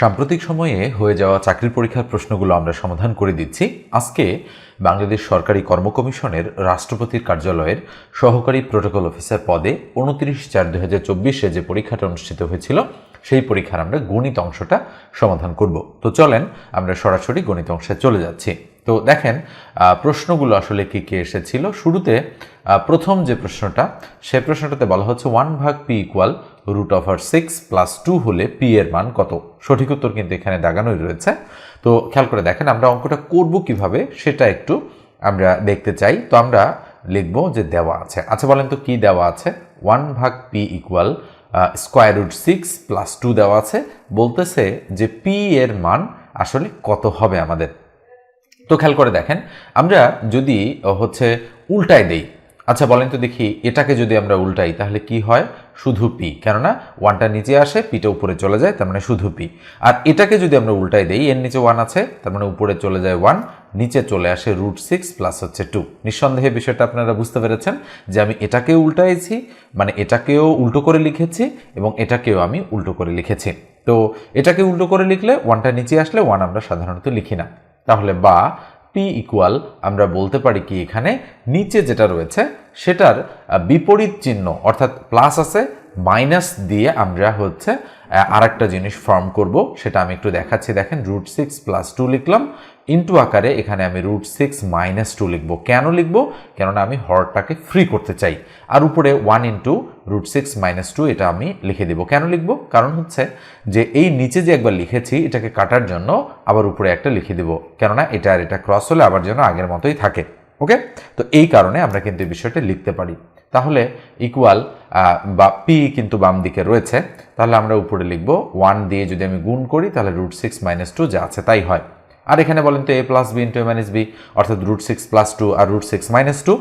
সাম্প্রতিক সময়ে হয়ে যাওয়া চাকরির পরীক্ষার প্রশ্নগুলো আমরা সমাধান করে দিচ্ছি। আজকে বাংলাদেশ সরকারি কর্ম কমিশনের রাষ্ট্রপতির কার্যালয়ের সহকারী প্রোটোকল অফিসার পদে উনত্রিশ চার দু হাজার চব্বিশে যে পরীক্ষাটা অনুষ্ঠিত হয়েছিল, সেই পরীক্ষার আমরা গণিত অংশটা সমাধান করব। তো চলেন আমরা সরাসরি গণিত অংশে চলে যাচ্ছি। তো দেখেন প্রশ্নগুলো আসলে কি কি এসেছিল? শুরুতে প্রথম যে প্রশ্নটা, সে প্রশ্নটাতে বলা হচ্ছে ওয়ান ভাগ পি ইকুয়াল রুট আর সিক্স প্লাস টু হলে পি এর মান কত? সঠিক উত্তর কিন্তু এখানে দাগানোই রয়েছে। তো খেয়াল করে দেখেন, আমরা অঙ্কটা করব কীভাবে সেটা একটু আমরা দেখতে চাই। তো আমরা লিখব যে দেওয়া আছে। আচ্ছা বলেন তো কি দেওয়া আছে? ওয়ান ভাগ P equal square root six plus two দেওয়া আছে। বলতেছে যে পি এর মান আসলে কত হবে আমাদের? তো খেয়াল করে দেখেন, আমরা যদি হচ্ছে উল্টায় দেই আচ্ছা বলেন তো দেখি এটাকে যদি আমরা উল্টাই, তাহলে কি হয়? শুধু পি কেননা ওয়ানটা নিচে আসে পিটা উপরে চলে যায়, তার মানে শুধু পি আর এটাকে যদি আমরা উল্টাই দেই, এর নিচে ওয়ান আছে, তার মানে উপরে চলে যায় ওয়ান নিচে চলে আসে রুট সিক্স প্লাস হচ্ছে টু নিঃসন্দেহে বিষয়টা আপনারা বুঝতে পেরেছেন যে আমি এটাকেও উল্টাইছি মানে এটাকেও উল্টো করে লিখেছি এবং এটাকেও আমি উল্টো করে লিখেছি। তো এটাকে উল্টো করে লিখলে ওয়ানটা নিচে আসলে ওয়ান আমরা সাধারণত লিখি না। তাহলে বা পি ইকুয়াল আমরা বলতে পারি কি এখানে? নিচে যেটা রয়েছে, সেটার বিপরীত চিহ্ন, অর্থাৎ প্লাস আছে মাইনাস দিয়ে আমরা হচ্ছে আর একটা জিনিস ফর্ম করব, সেটা আমি একটু দেখাচ্ছি। দেখেন রুট সিক্স প্লাস টু লিখলাম ইন্টু আকারে এখানে আমি রুট সিক্স মাইনাস টু লিখব। কেন লিখব? কেননা আমি হরটাকে ফ্রি করতে চাই। আর উপরে one into root six minus two এটা আমি লিখে দেবো। কেন লিখব? কারণ হচ্ছে যে এই নিচে যে একবার লিখেছি, এটাকে কাটার জন্য আবার উপরে একটা লিখে দেবো। কেননা এটা আর এটা ক্রস হলে আবার যেন আগের মতোই থাকে। ওকে তো এই কারণে আমরা কিন্তু এই বিষয়টা লিখতে পারি। তাহলে ইকুয়াল বা পি কিন্তু বাম দিকে রয়েছে। তাহলে আমরা উপরে লিখব। ওয়ান দিয়ে যদি আমি গুণ করি, তাহলে রুট সিক্স মাইনাস টু যা আছে তাই হয়। আর এখানে বলেন তো A plus B into A minus B অর্থাৎ রুট সিক্স প্লাস টু আর রুট সিক্স মাইনাস টু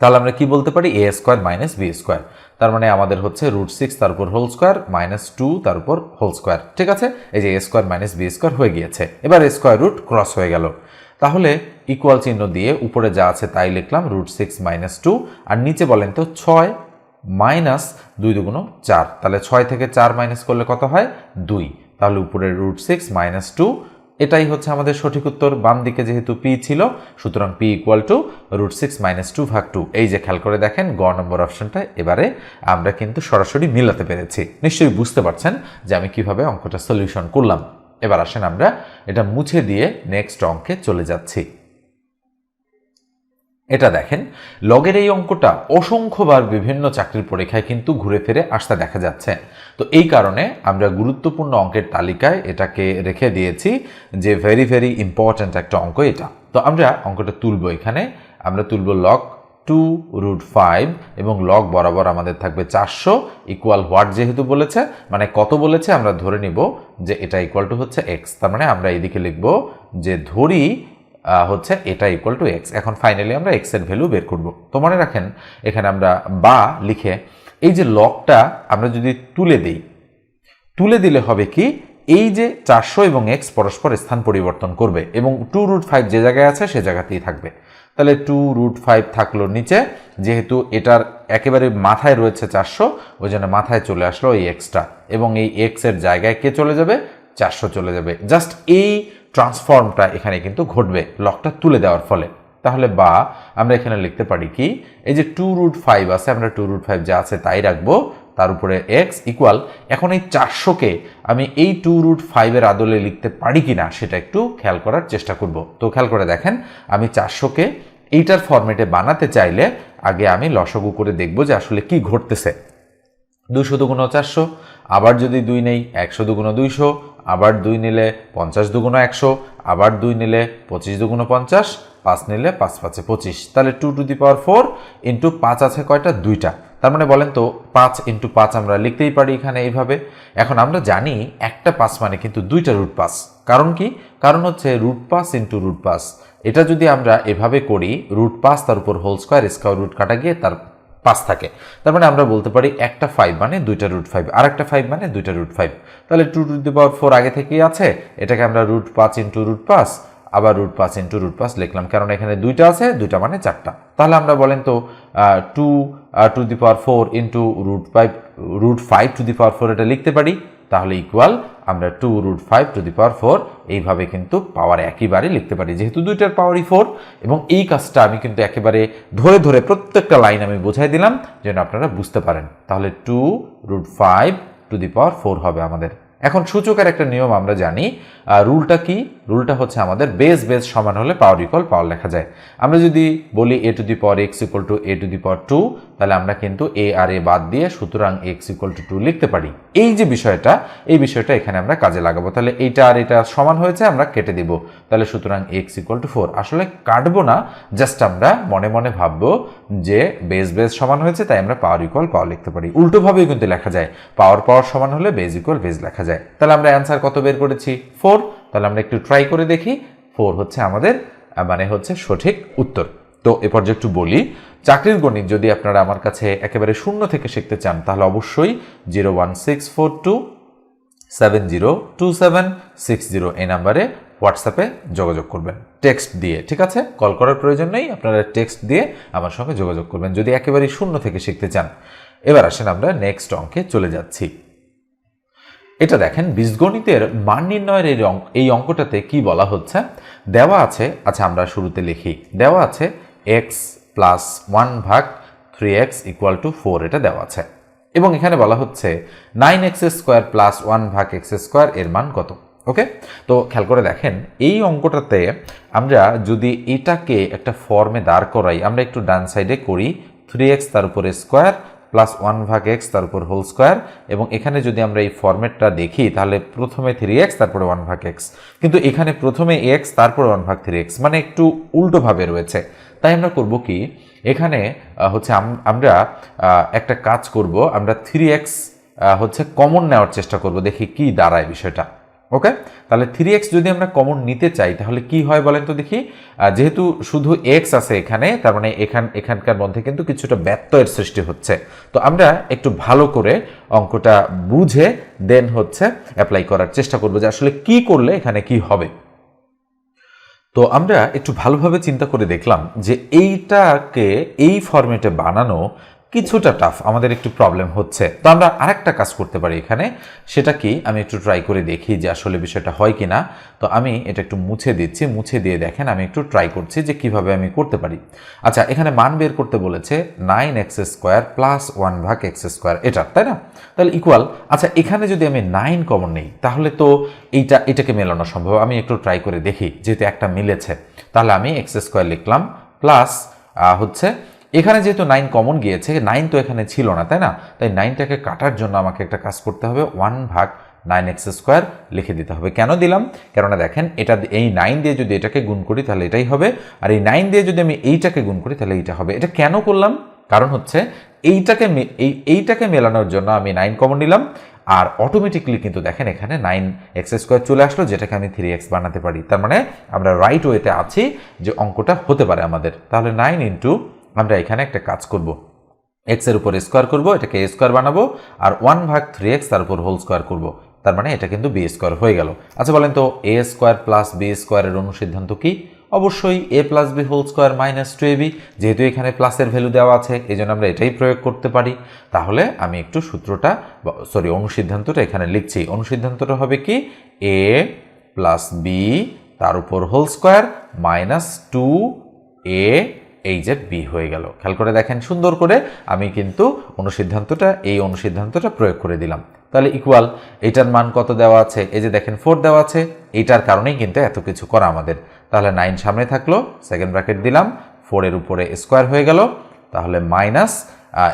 তাহলে আমরা কি বলতে পারি? A square minus B square তার মানে আমাদের হচ্ছে রুট সিক্স তার উপর হোল স্কোয়ার মাইনাস টু তার উপর হোল স্কোয়ার ঠিক আছে? এই যে A square minus B square হয়ে গিয়েছে, এবার এ স্কোয়ার রুট ক্রস হয়ে গেল, তাহলে ইকুয়াল চিহ্ন দিয়ে উপরে যা আছে তাই লিখলাম রুট সিক্স মাইনাস টু আর নিচে বলেন তো ছয় মাইনাস দুই দুগুণ চার, তাহলে ছয় থেকে চার মাইনাস করলে কত হয়? দুই, তাহলে উপরে রুট সিক্স মাইনাস টু এটাই হচ্ছে আমাদের সঠিক উত্তর। বাম দিকে যেহেতু পি ছিল, সুতরাং P equal to root six minus two ভাগ টু এই যে খেয়াল করে দেখেন, গ নম্বর অপশনটা এবারে আমরা কিন্তু সরাসরি মিলাতে পেরেছি। নিশ্চয়ই বুঝতে পারছেন যে আমি কীভাবে অঙ্কটা সলিউশন করলাম। এবার আসেন আমরা এটা মুছে দিয়ে নেক্সট অঙ্কে চলে যাচ্ছি। এটা দেখেন, লগের এই অঙ্কটা অসংখ্যবার বিভিন্ন চাকরির পরীক্ষায় কিন্তু ঘুরে ফিরে আসতে দেখা যাচ্ছে। তো এই কারণে আমরা গুরুত্বপূর্ণ অঙ্কের তালিকায় এটাকে রেখে দিয়েছি যে ভেরি ভেরি ইম্পর্ট্যান্ট একটা অঙ্ক এটা। তো আমরা অঙ্কটা তুলব এখানে। আমরা তুলব লগ টু রুট ফাইভ এবং লগ বরাবর আমাদের থাকবে চারশো ইকুয়াল হোয়াট যেহেতু বলেছে মানে কত বলেছে, আমরা ধরে নিব যে এটা ইকুয়াল টু হচ্ছে এক্স তার মানে আমরা এইদিকে লিখব যে ধরি হচ্ছে এটা ইকুয়াল টু এক্স এখন ফাইনালি আমরা এক্সের ভ্যালু বের করব। তো মনে রাখেন, এখানে আমরা বা লিখে, এই যে লগটা আমরা যদি তুলে দিই, তুলে দিলে হবে কি, এই যে চারশো এবং এক্স পরস্পর স্থান পরিবর্তন করবে এবং টু রুট ফাইভ যে জায়গায় আছে, সে জায়গাতেই থাকবে। তাহলে টু রুট ফাইভ থাকল নিচে, যেহেতু এটার একেবারে মাথায় রয়েছে চারশো, ওই জন্য মাথায় চলে আসলো এই এক্সটা এবং এই এক্সের জায়গায় কে চলে যাবে? চারশো চলে যাবে। জাস্ট এই ট্রান্সফর্মটা এখানে কিন্তু ঘটবে লকটা তুলে দেওয়ার ফলে। তাহলে বা আমরা এখানে লিখতে পারি কি, এই যে টু রুট ফাইভ আছে, আমরা টু রুট ফাইভ যা আছে তাই রাখব, তার উপরে এক্স ইকুয়াল এখন এই চারশোকে আমি এই টু রুট ফাইভের আদলে লিখতে পারি কি না সেটা একটু খেয়াল করার চেষ্টা করব। তো খেয়াল করে দেখেন, আমি চারশোকে এইটার ফরম্যাটে বানাতে চাইলে আগে আমি লসগু করে দেখব যে আসলে কি ঘটতেছে। দুশো দুগুণ চারশো, আবার যদি দুই নেই, একশো দুগুণ দুইশো আবার দুই নিলে পঞ্চাশ দুগুণ একশো, আবার দুই নিলে পঁচিশ দুগুণ পঞ্চাশ, পাঁচ নিলে পাঁচ পাঁচে পঁচিশ। তাহলে two to the power four into পাঁচ আছে কয়টা? দুইটা। তার মানে বলেন তো, পাঁচ ইন্টু পাঁচ আমরা লিখতেই পারি এখানে এইভাবে। এখন আমরা জানি একটা পাঁচ মানে কিন্তু দুইটা রুট পাস কারণ কি? কারণ হচ্ছে root pass into root pass এটা যদি আমরা এভাবে করি রুট পাস তার উপর হোল স্কোয়ার স্কোয়ার রুট কাটা গিয়ে তার পাঁচ থাকে। তার মানে আমরা বলতে পারি একটা ফাইভ মানে দুইটা রুট ফাইভ আর একটা ফাইভ মানে দুইটা রুট ফাইভ তাহলে two to the power four আগে থেকেই আছে। এটাকে আমরা রুট পাঁচ ইন্টু রুট পাঁচ আবার রুট পাঁচ ইন্টু রুট পাঁচ লিখলাম। কারণ এখানে দুইটা আছে, দুইটা মানে চারটা। তাহলে আমরা বলেন তো two to the power four into root five root five to the power four এটা লিখতে পারি। তাহলে ইকুয়াল আমরা two root five to the power four এইভাবে কিন্তু পাওয়ার একইবারে লিখতে পারি। যেহেতু দুইটার পাওয়ারই ফোর এবং এই কাজটা আমি কিন্তু একেবারে ধরে ধরে প্রত্যেকটা লাইন আমি বোঝাই দিলাম, যেন আপনারা বুঝতে পারেন। তাহলে two root five two to power power four আমাদের। এখন সূচকের একটা নিয়ম আমরা জানি রুলটা কি? রুলটা হচ্ছে আমাদের বেস বেস সমান হলে পাওয়ার ইকল পাওয়ার লেখা যায়। আমরা যদি বলি A to the power X equal to A to the power two তাহলে আমরা কিন্তু এ আর এ বাদ দিয়ে সুতরাং এক্স ইকুয়াল টু টু লিখতে পারি। এই যে বিষয়টা, এই বিষয়টা এখানে আমরা কাজে লাগাবো। তাহলে এইটা আর এটা সমান হয়েছে, আমরা কেটে দিব। তাহলে সুতরাং এক্স ইকুয়াল টু ফোর আসলে কাটবো না জাস্ট আমরা মনে মনে ভাববো যে বেস বেস সমান হয়েছে, তাই আমরা পাওয়ার ইকুয়াল পাওয়ার লিখতে পারি। উল্টোভাবেই কিন্তু লেখা যায়। পাওয়ার পাওয়ার সমান হলে বেজ ইকুয়াল বেজ লেখা যায়। তাহলে আমরা অ্যান্সার কত বের করেছি? ফোর তাহলে আমরা একটু ট্রাই করে দেখি। ফোর হচ্ছে আমাদের মানে হচ্ছে সঠিক উত্তর। তো এ পর্যায়ে একটু বলি, চাকরির গণিত যদি আপনারা আমার কাছে একেবারে শূন্য থেকে শিখতে চান, তাহলে অবশ্যই zero one six four two seven zero two seven six zero এই নাম্বারে হোয়াটসঅ্যাপে যোগাযোগ করবেন। টেক্সট দিয়ে, ঠিক আছে? কল করার প্রয়োজন নেই, আপনারা টেক্সট দিয়ে আমার সঙ্গে যোগাযোগ করবেন। যদি একেবারেই শূন্য থেকে শিখতে চান। এবার আসেন আমরা নেক্সট অঙ্কে চলে যাচ্ছি। এটা দেখেন, বীজগণিতের মান নির্ণয়ের এই অঙ্ক এই অঙ্কটাতে কি বলা হচ্ছে? দেওয়া আছে আচ্ছা আমরা শুরুতে লিখি, দেওয়া আছে এক্স প্লাস ওয়ান ভাগ three X equal to four এটা দেওয়া আছে। এবং এখানে বলা হচ্ছে nine X square plus one ভাগ এক্স স্কোয়ার এর মান কত? ওকে? তো খেয়াল করে দেখেন, এই অঙ্কটাতে আমরা যদি এটাকে একটা ফর্মে দাঁড় করাই, আমরা একটু ডান সাইডে করি থ্রি এক্স তার উপরে স্কোয়ার প্লাস ওয়ান ভাগ এক্স তার উপর হোল স্কোয়ার এবং এখানে যদি আমরা এই ফর্মেটটা দেখি, তাহলে প্রথমে থ্রি এক্স তারপরে ওয়ান ভাগ এক্স কিন্তু এখানে প্রথমে এক্স তারপরে ওয়ান ভাগ থ্রি এক্স মানে একটু উল্টোভাবে রয়েছে। তাই আমরা করব কি, এখানে হচ্ছে আম- আমরা একটা কাজ করব, আমরা থ্রি এক্স হচ্ছে কমন নেওয়ার চেষ্টা করব। দেখি কি দাঁড়ায় বিষয়টা। ওকে তাহলে থ্রি এক্স যদি আমরা কমন নিতে চাই, তাহলে কি হয় বলেন তো দেখি? যেহেতু শুধু এক্স আছে এখানে, তার মানে এখান, এখানকার মধ্যে কিন্তু কিছুটা ব্যত্যয়ের সৃষ্টি হচ্ছে। তো আমরা একটু ভালো করে অঙ্কটা বুঝে দেন হচ্ছে অ্যাপ্লাই করার চেষ্টা করব যে আসলে কি করলে এখানে কি হবে। তো আমরা একটু ভালোভাবে চিন্তা করে দেখলাম যে এইটাকে এই ফরম্যাটে বানানো কিছুটা টাফ আমাদের একটু প্রবলেম হচ্ছে। তো আমরা আরেকটা কাজ করতে পারি এখানে, সেটা কি? আমি একটু ট্রাই করে দেখি যে আসলে বিষয়টা হয় কি না তো আমি এটা একটু মুছে দিচ্ছি, মুছে দিয়ে দেখেন, আমি একটু ট্রাই করছি যে কীভাবে আমি করতে পারি। আচ্ছা এখানে মান বের করতে বলেছে nine X square plus one ভাগ এক্স স্কোয়ার এটা, তাই না? তাহলে ইকুয়াল আচ্ছা এখানে যদি আমি নাইন কমন নেই, তাহলে তো এইটা, এটাকে মেলানো সম্ভব। আমি একটু ট্রাই করে দেখি, যেহেতু একটা মিলেছে। তাহলে আমি এক্স স্কোয়ার লিখলাম প্লাস হচ্ছে এখানে যেহেতু নাইন কমন গিয়েছে নাইন তো এখানে ছিল না, তাই না? তাই নাইনটাকে কাটার জন্য আমাকে একটা কাজ করতে হবে ওয়ান ভাগ নাইন এক্স স্কোয়ার লিখে দিতে হবে। কেন দিলাম? কেননা দেখেন, এটা এই নাইন দিয়ে যদি এটাকে গুণ করি, তাহলে এটাই হবে। আর এই নাইন দিয়ে যদি আমি এইটাকে গুণ করি, তাহলে এইটা হবে। এটা কেন করলাম? কারণ হচ্ছে, এইটাকে এই, এইটাকে মেলানোর জন্য আমি নাইন কমন নিলাম। আর অটোমেটিকলি কিন্তু দেখেন, এখানে নাইন এক্স স্কোয়ার চলে আসলো, যেটাকে আমি থ্রি এক্স বানাতে পারি। তার মানে আমরা রাইট ওয়েতে আছি যে অঙ্কটা হতে পারে আমাদের। তাহলে নাইন ইন্টু আমরা এখানে একটা কাজ করব। এক্সের উপর স্কোয়ার করব, এটাকে স্কোয়ার বানাবো, আর ওয়ান ভাগ থ্রি এক্স তার উপর হোল স্কোয়ার করব। তার মানে এটা কিন্তু বি স্কোয়ার হয়ে গেল। আচ্ছা বলেন তো এ স্কোয়ার প্লাস বি স্কোয়ারের অনুসিদ্ধান্ত কি? অবশ্যই A plus B whole square minus two A B যেহেতু এখানে প্লাসের ভ্যালু দেওয়া আছে এই জন্য আমরা এটাই প্রয়োগ করতে পারি। তাহলে আমি একটু সূত্রটা সরি অনুসিদ্ধান্তটা এখানে লিখছি। অনুসিদ্ধান্তটা হবে কি? এ প্লাস বি তার উপর whole square minus two A এই যে বি হয়ে গেল। খেয়াল করে দেখেন, সুন্দর করে আমি কিন্তু অনুসিদ্ধান্তটা, এই অনুসিদ্ধান্তটা প্রয়োগ করে দিলাম। তাহলে ইকুয়াল এইটার মান কত দেওয়া আছে? এই যে দেখেন ফোর দেওয়া আছে। এইটার কারণেই কিন্তু এত কিছু করা আমাদের। তাহলে নাইন সামনে থাকল সেকেন্ড ব্র্যাকেট দিলাম ফোরের উপরে স্কোয়ার হয়ে গেল। তাহলে মাইনাস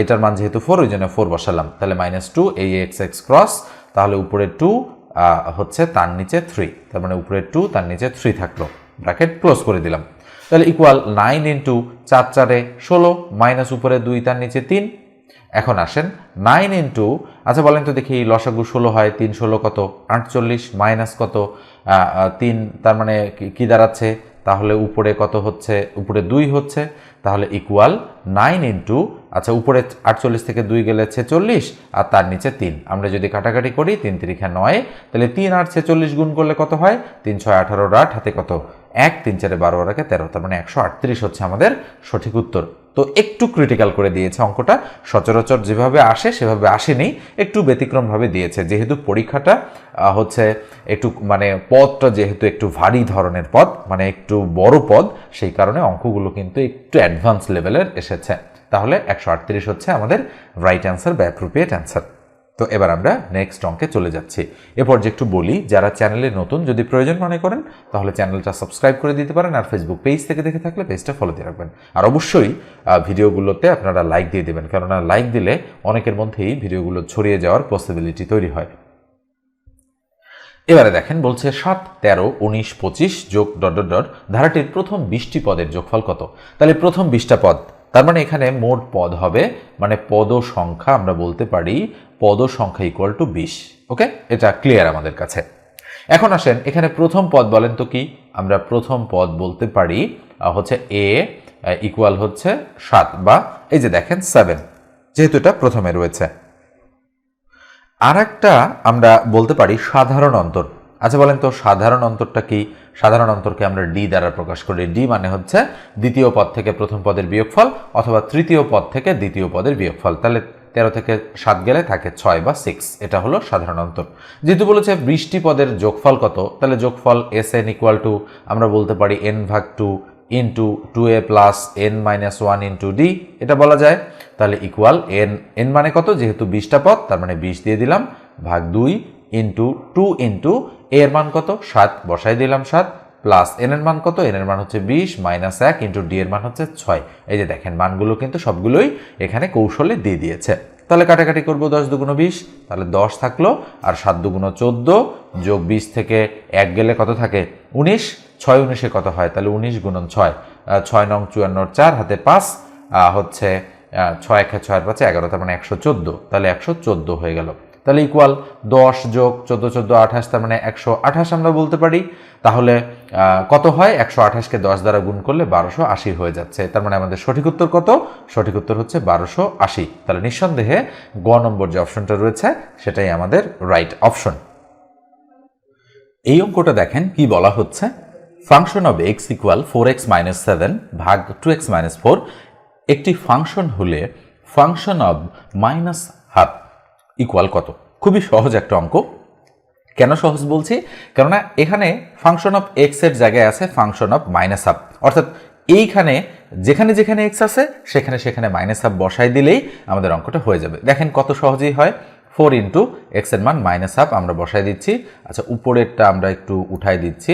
এটার মান যেহেতু ফোর ওই জন্য ফোর বসালাম। তাহলে মাইনাস টু এই এক্স এক্স ক্রস তাহলে উপরে টু হচ্ছে তার নিচে থ্রি তার মানে উপরে টু তার নিচে থ্রি থাকল। ব্র্যাকেট ক্লোজ করে দিলাম। তাহলে ইকুয়াল নাইন ইন্টু চার চারে ষোলো মাইনাস উপরে দুই, তার নিচে তিন। এখন আসেন নাইন ইন্টু আচ্ছা বলেন তো দেখি, লসাগু ষোলো হয়, তিন ষোলো কত? আটচল্লিশ মাইনাস কত? তিন, তার মানে কি দাঁড়াচ্ছে? তাহলে উপরে কত হচ্ছে? উপরে দুই হচ্ছে। তাহলে ইকুয়াল নাইন ইন্টু আচ্ছা উপরে আটচল্লিশ থেকে দুই গেলে ছেচল্লিশ, আর তার নিচে তিন। আমরা যদি কাটাকাটি করি, তিন তিরিখা নয়, তাহলে তিন আট ছেচল্লিশ গুণ করলে কত হয়? তিন ছয় আঠারো আট, হাতে কত? এক, তিন চারে বারো রাখে তেরো, তার মানে একশো আটত্রিশ হচ্ছে আমাদের সঠিক উত্তর। তো একটু ক্রিটিক্যাল করে দিয়েছে অঙ্কটা। সচরাচর যেভাবে আসে, সেভাবে আসেনি। একটু ব্যতিক্রমভাবে দিয়েছে। যেহেতু পরীক্ষাটা হচ্ছে একটু মানে পদটা যেহেতু একটু ভারী ধরনের পদ মানে একটু বড় পদ, সেই কারণে অঙ্কগুলো কিন্তু একটু অ্যাডভান্স লেভেলের এসেছে। তাহলে একশো আটত্রিশ হচ্ছে আমাদের রাইট অ্যান্সার বা অ্যাপ্রোপ্রিয়েট অ্যান্সার তো এবার আমরা নেক্সট অঙ্কে চলে যাচ্ছি। এরপর যে একটু বলি, যারা চ্যানেলে নতুন যদি প্রয়োজন মনে করেন, তাহলে চ্যানেলটা সাবস্ক্রাইব করে দিতে পারেন আর ফেসবুক পেজ থেকে দেখে থাকলে পেজটা ফলো দিয়ে রাখবেন। আর অবশ্যই ভিডিওগুলোতে আপনারা লাইক দিয়ে দেবেন, কেননা লাইক দিলে অনেকের মধ্যেই ভিডিওগুলো ছড়িয়ে যাওয়ার পসিবিলিটি তৈরি হয়। এবারে দেখেন, বলছে সাত, তেরো, উনিশ, পঁচিশ যোগ ডট ডট ডট, ধারাটির প্রথম বিশটি পদের যোগফল কত? তাহলে প্রথম বিশটা পদ তার মানে এখানে মোট পদ হবে মানে পদ সংখ্যা আমরা বলতে পারি পদ সংখ্যা ইকুয়াল টু বিশ ওকে এটা ক্লিয়ার আমাদের কাছে। এখন আসেন, এখানে প্রথম পদ বলেন তো কি? আমরা প্রথম পদ বলতে পারি হচ্ছে এ ইকুয়াল হচ্ছে সাত বা এই যে দেখেন সেভেন যেহেতু এটা প্রথমে রয়েছে। আর আমরা বলতে পারি সাধারণ অন্তর। আচ্ছা বলেন তো, সাধারণ অন্তরটা কি? সাধারণ অন্তরকে আমরা ডি দ্বারা প্রকাশ করি। ডি মানে হচ্ছে দ্বিতীয় পদ থেকে প্রথম পদের বিয়োগফল অথবা তৃতীয় পদ থেকে দ্বিতীয় পদের বিয়োগফল। তাহলে তেরো থেকে সাত গেলে থাকে ছয় বা সিক্স এটা হলো সাধারণ অন্তর। যেহেতু বলেছে বৃষ্টি পদের যোগফল কত? তাহলে যোগফল এস এন ইকুয়াল টু আমরা বলতে পারি এন ভাগ two into two A plus N minus one into D এটা বলা যায়। তাহলে ইকুয়াল এন এন মানে কত? যেহেতু বিশটা পদ, তার মানে বিশ দিয়ে দিলাম। ভাগ দুই ইন্টু টু ইন্টু এর মান কত? সাত। বসাই দিলাম সাত। প্লাস এন এর মান কত? এন এর মান হচ্ছে বিশ মাইনাস এক ইন্টু ডি এর মান হচ্ছে ছয়। এই যে দেখেন, মানগুলো কিন্তু সবগুলোই এখানে কৌশলে দিয়ে দিয়েছে। তাহলে কাটাকাটি করব দশ দুগুণ বিশ। তাহলে দশ থাকল, আর সাত দুগুণ চোদ্দ যোগ বিশ থেকে এক গেলে কত থাকে? উনিশ। ছয় উনিশে কত হয়? তাহলে উনিশ গুণন ছয়। ছয় নং চুয়ান্নর চার, হাতে পাঁচ। হচ্ছে ছয় একে ছয়ের পাঁচে এগারো, তার মানে একশো চোদ্দ। তাহলে একশো চোদ্দ হয়ে গেল। তাহলে ইকুয়াল দশ যোগ চোদ্দ চোদ্দ, আঠাশ, তার মানে একশো আঠাশ আমরা বলতে পারি। তাহলে কত হয়? একশো আঠাশকে দশ দ্বারা গুণ করলে বারোশো আশি হয়ে যাচ্ছে। তার মানে আমাদের সঠিক উত্তর কত? সঠিক উত্তর হচ্ছে বারোশো আশি। তাহলে নিঃসন্দেহে গ নম্বর যে অপশনটা রয়েছে, সেটাই আমাদের রাইট অপশন এই অঙ্কটা দেখেন কি বলা হচ্ছে? Function of X equal four X minus seven ভাগ টু এক্স মাইনাস ফোর একটি ফাংশন হলে function of minus half equal কত? খুবই সহজ একটা অঙ্ক। কেন সহজ বলছি? কেননা এখানে ফাংশন অফ এক্সের জায়গায় আছে ফাংশন অফ মাইনাস হাফ অর্থাৎ এইখানে যেখানে যেখানে এক্স আছে, সেখানে সেখানে মাইনাস হাফ বসাই দিলেই আমাদের অঙ্কটা হয়ে যাবে। দেখেন কত সহজেই হয়। ফোর ইন্টু এক্সের মান মাইনাস হাফ আমরা বসাই দিচ্ছি। আচ্ছা উপরেরটা আমরা একটু উঠাই দিচ্ছি।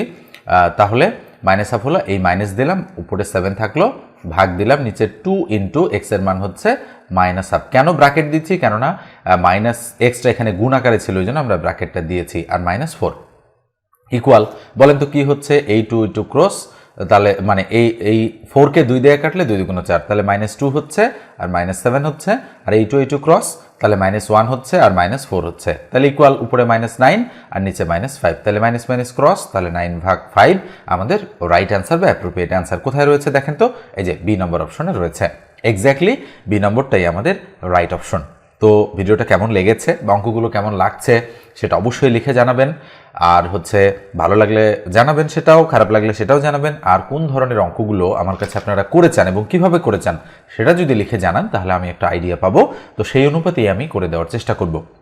তাহলে মাইনাস হাফ হলো, এই মাইনাস দিলাম, উপরে সেভেন থাকল। ভাগ দিলাম, নিচে টু ইন্টু এক্সের মান হচ্ছে মাইনাস হাফ কেন ব্র্যাকেট দিচ্ছি? কেননা মাইনাস এক্সটা এখানে গুণ আকারে ছিল, ওই জন্য আমরা ব্র্যাকেটটা দিয়েছি, আর মাইনাস ফোর ইকুয়াল বলেন তো কি হচ্ছে? এই টু ইন্টু ক্রস তাহলে মানে এই এই ফোরকে দুই দিয়ে কাটলে দুই দুগুণ চার, তাহলে মাইনাস টু হচ্ছে আর মাইনাস সেভেন হচ্ছে, আর এই টু এই টু ক্রস তাহলে মাইনাস ওয়ান হচ্ছে আর মাইনাস ফোর হচ্ছে। তাহলে ইকুয়াল উপরে মাইনাস নাইন আর নিচে মাইনাস ফাইভ তাহলে মাইনাস মাইনাস ক্রস তাহলে নাইন ভাগ ফাইভ আমাদের রাইট অ্যান্সার বা অ্যাপ্রোপ্রিয়েট অ্যান্সার কোথায় রয়েছে দেখেন তো? এই যে বি নম্বর অপশনে রয়েছে। এক্স্যাক্টলি বি নম্বরটাই আমাদের রাইট অপশন তো ভিডিওটা কেমন লেগেছে বা অঙ্কগুলো কেমন লাগছে সেটা অবশ্যই লিখে জানাবেন। আর হচ্ছে ভালো লাগলে জানাবেন সেটাও, খারাপ লাগলে সেটাও জানাবেন। আর কোন ধরনের অঙ্কগুলো আমার কাছে আপনারা করে চান এবং কীভাবে করে চান সেটা যদি লিখে জানান, তাহলে আমি একটা আইডিয়া পাবো। তো সেই অনুপাতেই আমি করে দেওয়ার চেষ্টা করব।